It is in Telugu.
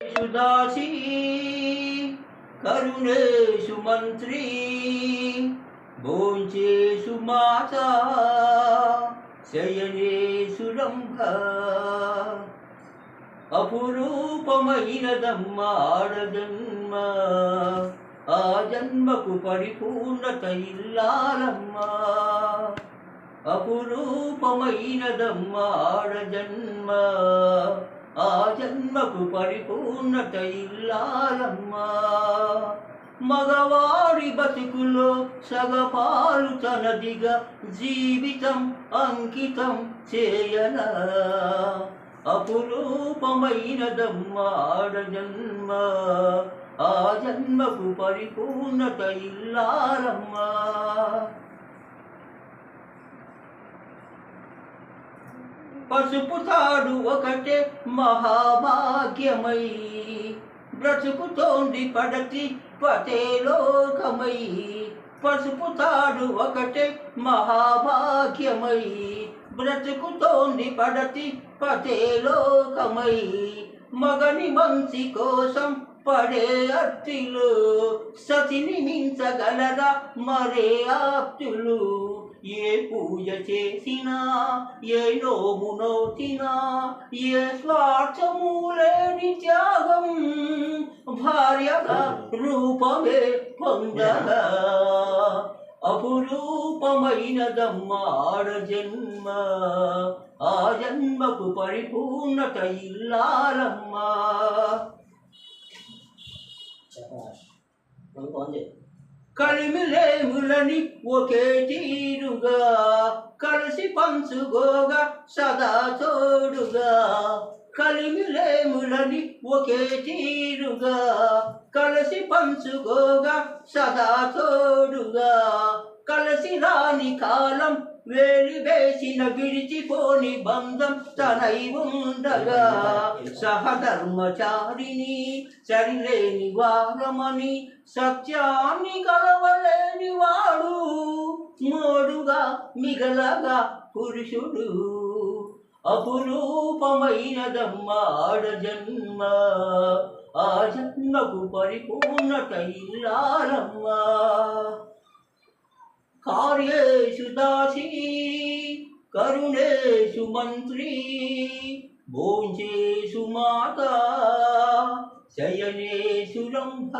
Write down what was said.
సుదాసి కరుణేషు మంత్రి భోంచేషు మాత శయనేషు రంభ. అపురూపమైనదమ్మ ఆడజన్మ ఆ జన్మకు పరిపూర్ణత ఇల్లాలమ్మా అపురూపమైనదమ్మ ఆడజన్మ ఆ జన్మకు పరిపూర్ణత ఇల్లాలమ్మా మగవాడి బతుకులో సగపాలు తనదిగా జీవితం అంకితం చేయన. అపురూపమైనదమ్మ జన్మ ఆ జన్మకు పరిపూర్ణత ఇల్లాలమ్మా పసుపు తాడు ఒకటే మహాభాగ్యమై. బ్రతుకుతోంది పడతి పతే లోకమై. పసుపు తాడు ఒకటే మహాభాగ్యమై. బ్రతుకుతోంది పడతి పతే లోకమై. మగని మంచి కోసం పడే అత్తిలు సతిని మించగలరా మరే ఆప్తులు ఏ పూజ చేసినా ఏ నోము నోతినా ఏ స్వార్థము లేని త్యాగం భార్యగా రూపమే పొందగా. అపురూపమైనదమ్మ ఆడ జన్మ ఆ జన్మకు పరిపూర్ణత ఇల్లాలమ్మా కలిమిలేములని ఒకే తీరుగా కలిసి పంచుకోగా సదా తోడుగా. కలిమిలేములని ఒకే తీరుగా కలిసి పంచుకోగా సదా తోడుగా. కలసి రాని కాలం వేలి వేసిన విడిచిపోని బంధం తనై ఉండగా సహధర్మచారిని సరిలేని వారమని సత్యాన్ని కలవలేని వాడు మోడుగా మిగలగా పురుషుడు అపురూపమైనదమ్మ ఆడ జన్మ ఆ జన్మకు పరిపూర్ణత ఇల్లాలమ్మా కార్యేషు దాసి కరుణేషు మంత్రి భోజేషు మాత శయనేషు రంభ